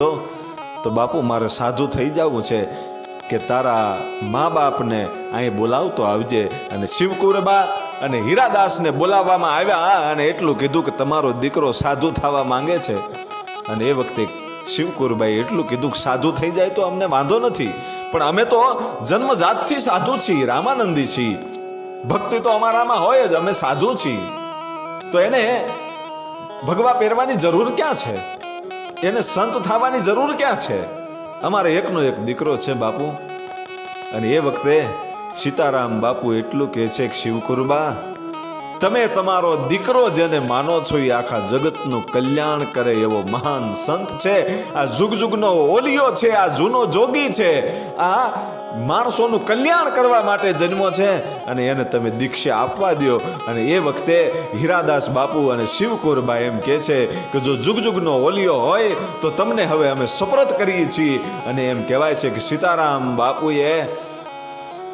તો બાપુ, મારે સાધુ થઈ જવું છે કે તારા મા બાપને અહીં બોલાવતો આવજે અને શિવકુરબા અને હીરાદાસને બોલાવવામાં આવ્યા. અને એટલું કીધું કે તમારો દીકરો સાધુ થવા માંગે છે. અને એ વખતે શિવકુરબાઈ એટલું કીધું કે સાધુ થઈ જાય તો અમને વાંધો નથી. પણ અમે તો જન્મજાતથી સાધુ છીએ, રામાનંદી છીએ. ભક્તિ તો અમારામાં હોય જ, અમે સાધુ છીએ. તો એને ભગવા પહેરવાની જરૂર ક્યાં છે? એને સંત થવાની જરૂર ક્યાં છે? અમારે એકનો એક દીકરો છે, બાપુ. અને એ વખતે સીતારામ બાપુ એટલું કહે છે કે, શિવકુરબા તમે તમારો દીકરો જેને માનો છો એ આખા જગતનું કલ્યાણ કરે એવો મહાન સંત છે. આ જુગ જુગનો ઓલિયો છે, આ જૂનો જોગી છે. આ માણસોનું કલ્યાણ કરવા માટે જન્મો છે અને એને તમે દીક્ષા આપવા દો. અને એ વખતે હીરાદાસ બાપુ અને શિવકુરબા એમ કહે છે કે જો જુગ જુગનો ઓલિયો હોય તો તમને હવે અમે સપરત કરીએ છીએ. અને એમ કહેવાય છે કે સીતારામ બાપુએ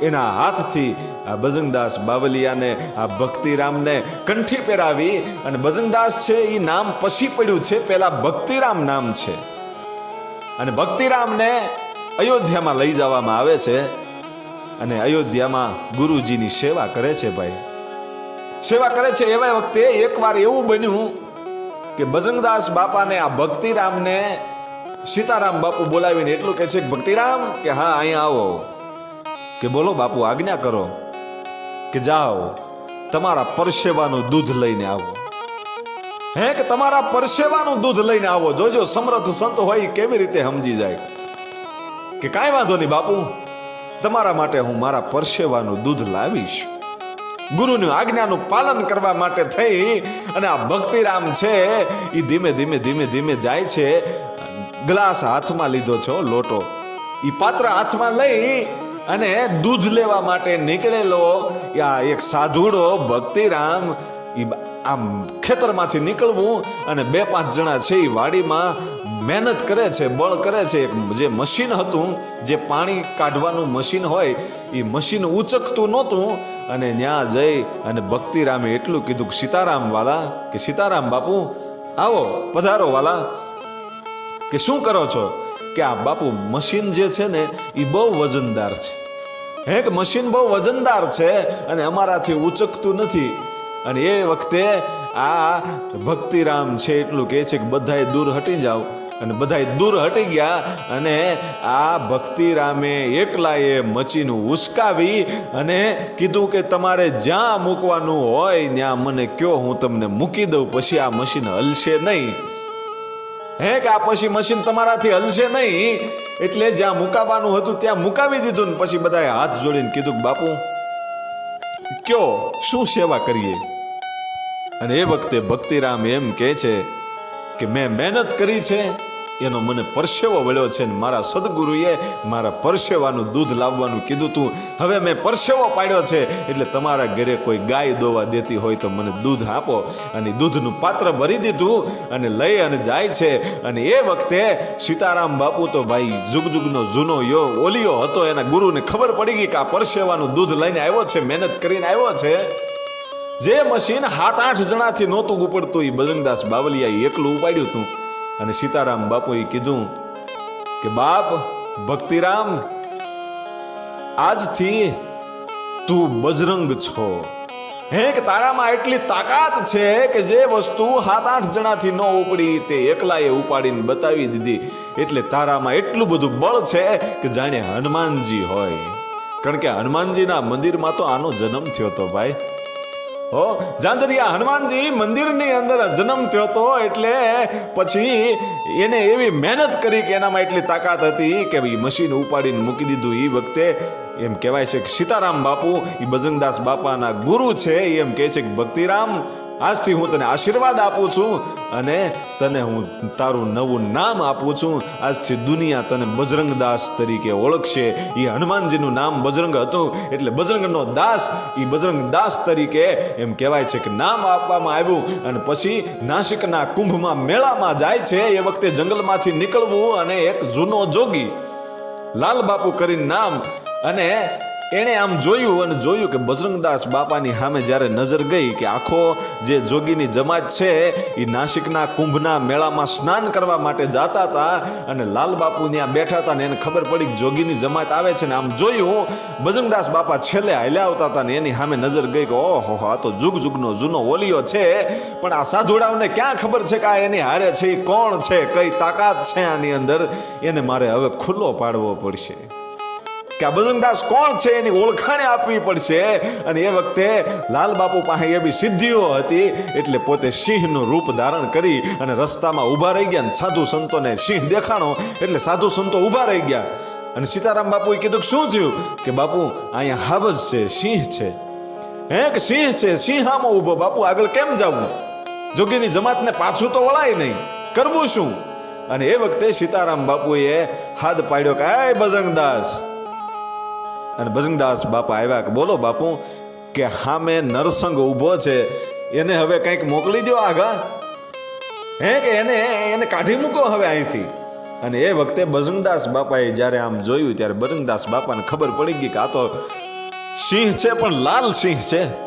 એના હાથથી આ બજરંગદાસ બાવલિયાને આ ભક્તિરામને કંઠી પહેરાવી અને બજરંગદાસ છે એ નામ પછી પડ્યું છે પહેલાં ભક્તિરામ નામ છે. અને ભક્તિરામને અયોધ્યામાં લઈ જવામાં આવે છે અને અયોધ્યામાં ગુરુજીની સેવા કરે છે ભાઈ. સેવા કરે છે એવા વખતે એકવાર એવું બન્યું કે બજરંગદાસ બાપાને આ ભક્તિરામને સીતારામ બાપુ બોલાવીને એટલું કહે છે ભક્તિરામ કે હા, અહીંયા આવો. કે બોલો બાપુ, આજ્ઞા કરો કે જાઓ, તમારા પરસેવાનું દૂધ લઈને આવો. હે, કે તમારા પરસેવાનું દૂધ લઈને આવો. જોજો, સમર્થ સંત હોય, કેવી રીતે સમજી જાય? કે કાંઈ વાંધો નહીં બાપુ, તમારા માટે હું મારા પરસેવાનું દૂધ લાવીશ. ગુરુની આજ્ઞાનું પાલન કરવા માટે થઈ, અને આ ભક્તિરામ છે એ ધીમે ધીમે ધીમે ધીમે જાય છે. ગ્લાસ હાથમાં લીધો છે, લોટો. એ પાત્ર હાથમાં લઈ અને દૂધ લેવા માટે નીકળેલો આ એક સાધુડો ભક્તિરામ આમ ખેતરમાંથી નીકળવું અને બે પાંચ જણા છે એ વાડીમાં મહેનત કરે છે, બળ કરે છે. એક જે મશીન હતું, જે પાણી કાઢવાનું મશીન હોય એ મશીન ઉચકતું નહોતું અને ત્યાં જઈ અને ભક્તિરામે એટલું કીધું કે, સીતારામ વાલા, કે સીતારામ બાપુ, આવો, પધારો વાલા, કે શું કરો છો? કે આ બાપુ મશીન જે છે ને એ બહુ વજનદાર છે. હે કે મશીન બહુ વજનદાર છે અને અમારાથી ઉચકતું નથી. અને એ વખતે આ ભક્તિરામ છે એટલું કહે છે કે બધાય દૂર હટી જાઓ. અને બધાય દૂર હટી ગયા અને આ ભક્તિરામે એકલાએ મચીને ઉસકાવી અને કીધું કે તમારે જ્યાં મૂકવાનું હોય ત્યાં મને કયો હું તમને મૂકી દઉં, પછી આ મશીન હલશે નહીં. હે કે આ પછી મશીન તમારાથી હલશે નહીં? એટલે જ્યાં મુકાવાનું હતું ત્યાં મુકાવી દીધું ને પછી બધાએ હાથ જોડીને કીધું બાપુ, કયો, શું સેવા કરીએ? અને એ વખતે ભક્તિરામ એમ કહે છે કે મેં મહેનત કરી છે એનો મને પરસેવો વળ્યો છે ને મારા સદગુરુએ મારા પરસેવાનું દૂધ લાવવાનું કીધું તું. હવે મેં પરસેવો પાડ્યો છે એટલે તમારા ઘરે કોઈ ગાય દોવા દેતી હોય તો મને દૂધ આપો અને દૂધનું પાત્ર ભરી દીધું અને લઈ અને જાય છે. અને એ વખતે સીતારામ બાપુ તો ભાઈ જુગ જુગનો જૂનો યો ઓલિયો હતો, એના ગુરુને ખબર પડી ગઈ કે આ પરસેવાનું દૂધ લઈને આવ્યો છે, મહેનત કરીને આવ્યો છે. જે મશીન સાત આઠ જણાથી નહોતું ઉપડતું એ બજરંગદાસ બાવલિયાએ એકલું ઉપાડ્યું હતું અને સીતારામ બાપુએ કીધું કે, બાપ, ભક્તિરામ, આજથી તું બજરંગ છો. હે, કે તારામાં એટલી તાકાત છે કે જે વસ્તુ સાત આઠ જણાથી ન ઉપડી, તે એકલાએ ઉપાડીને બતાવી દીધી. એટલે તારામાં એટલું બધું બળ છે કે જાણે હનુમાનજી હોય. કારણ કે હનુમાનજીના મંદિરમાં તો આનો જન્મ થયો હતો ભાઈ. હો, ઝાંઝરિયા, હનુમાનજી મંદિરની અંદર જન્મ થયો હતો એટલે પછી એને એવી મહેનત કરી કે એનામાં એટલી તાકાત હતી કે એ મશીન ઉપાડીને મૂકી દીધું એ વખતે. એમ કહેવાય છે કે સીતારામ બાપુ એ બજરંગદાસ બાપાના ગુરુ છે એમ કહે છે કે ભક્તિરામ આજથી હું તને આશીર્વાદ આપું છું અને તને હું તારું નવું નામ આપું છું. આજથી દુનિયા તને બજરંગદાસ તરીકે ઓળખશે. એ હનુમાનજીનું નામ બજરંગ હતું. એટલે બજરંગનો દાસ એ બજરંગ દાસ તરીકે એમ કહેવાય છે કે નામ આપવામાં આવ્યું. અને પછી નાસિકના કુંભમાં મેળામાં જાય છે. એ વખતે જંગલમાંથી નીકળવું અને એક જૂનો જોગી લાલ બાપુ કરીને નામ અને એણે આમ જોયું અને જોયું કે બજરંગદાસ બાપાની સામે જ્યારે નજર ગઈ કે આખો જે જોગીની જમાત છે એ નાસિકના કુંભના મેળામાં સ્નાન કરવા માટે જાતા હતા અને લાલ બાપુ ત્યાં બેઠા હતા ને એને ખબર પડી કે જોગીની જમાત આવે છે ને આમ જોયું, બજરંગદાસ બાપા છેલ્લે હાલ્યા આવતા હતા ને એની સામે નજર ગઈ કે ઓહો, આ તો જુગ જુગનો જૂનો ઓલિયો છે, પણ આ સાધુડાઓને ક્યાં ખબર છે કે આ એની હારે છે એ કોણ છે, કઈ તાકાત છે આની અંદર, એને મારે હવે ખુલ્લો પાડવો પડશે. કે આ બજરંગદાસ કોણ છે એની ઓળખાણે આપવી પડશે? અને એ વખતે લાલ બાપુ પાસે એવી સિદ્ધિઓ હતી, એટલે પોતે સિંહનું રૂપ ધારણ કરી અને રસ્તામાં ઊભા રહી ગયા અને સાધુ સંતોને સિંહ દેખાણો, એટલે સાધુ સંતો ઊભા રહી ગયા. અને સીતારામ બાપુએ કીધું કે શું થયું? કે બાપુ, અહીંયા હાબજ છે, સિંહ છે. હે કે સિંહ છે? સિંહ આમાં ઊભો. બાપુ, આગળ કેમ જવું જોગીની જમાતને પાછું તો વળાય નહીં. કરવું શું? અને એ વખતે સીતારામ બાપુએ હાથ પાડ્યો કે હે બજરંગદાસ અને ભજનદાસ બાપા આવ્યા કે બોલો બાપુ, કે હામે નરસંગ ઊભો છે, એને હવે કંઈક મોકલી દો આગા. હે કે એને એને કાઢી મૂકો હવે અહીંથી. અને એ વખતે બજરંગદાસ બાપાએ જ્યારે આમ જોયું ત્યારે બજરંગદાસ બાપાને ખબર પડી ગઈ કે આ તો સિંહ છે, પણ લાલ સિંહ છે.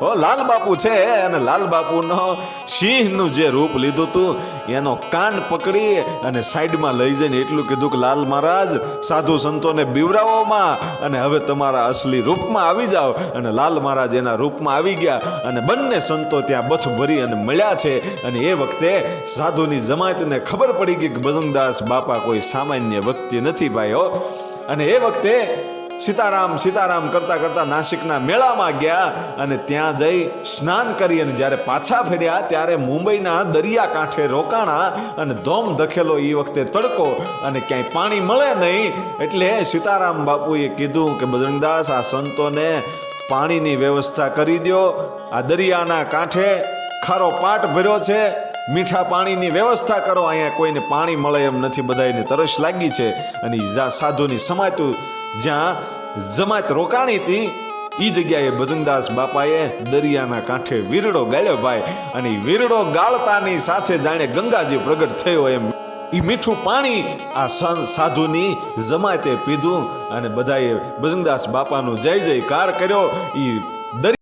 હો, લાલ બાપુ છે અને લાલ બાપુનો સિંહનું જે રૂપ લીધું હતું એનો કાન પકડી અને સાઈડમાં લઈ જઈને એટલું કીધું કે, લાલ મહારાજ, સાધુ સંતોને બીવરાવોમાં અને હવે તમારા અસલી રૂપમાં આવી જાઓ. અને લાલ મહારાજ એના રૂપમાં આવી ગયા અને બંને સંતો ત્યાં બથ ભરી અને મળ્યા છે. અને એ વખતે સાધુની જમાતને ખબર પડી ગઈ કે ભજનદાસ બાપા કોઈ સામાન્ય વ્યક્તિ નથી ભાઈ હો અને એ વખતે સીતારામ સીતારામ કરતા કરતા નાસિકના મેળામાં ગયા અને ત્યાં જઈ સ્નાન કરી અને જ્યારે પાછા ફર્યા ત્યારે મુંબઈના દરિયા કાંઠે રોકાણા અને ધોમ ધખેલો એ વખતે તડકો અને ક્યાંય પાણી મળે નહીં એટલે સીતારામ બાપુએ કીધું કે, બજરંગદાસ, આ સંતોને પાણીની વ્યવસ્થા કરી દો આ દરિયાના કાંઠે ખારો પાટ ભર્યો છે. મીઠા પાણીની વ્યવસ્થા કરો. અહીંયા કોઈને પાણી મળે એમ નથી. બધાને તરસ લાગી છે. અને સાધુની સમાતું જ્યાં જમાત રોકાણી હતી એ જગ્યાએ ભજનદાસ બાપાએ દરિયાના કાંઠે વીરડો ગાળ્યો ભાઈ અને વીરડો ગાળતાની સાથે જાણે ગંગાજી પ્રગટ થયો એમ. એ મીઠું પાણી આ સંત સાધુની જમાતે પીધું અને બધાએ ભજનદાસ બાપાનું જય જયકાર કર્યો. દરિયા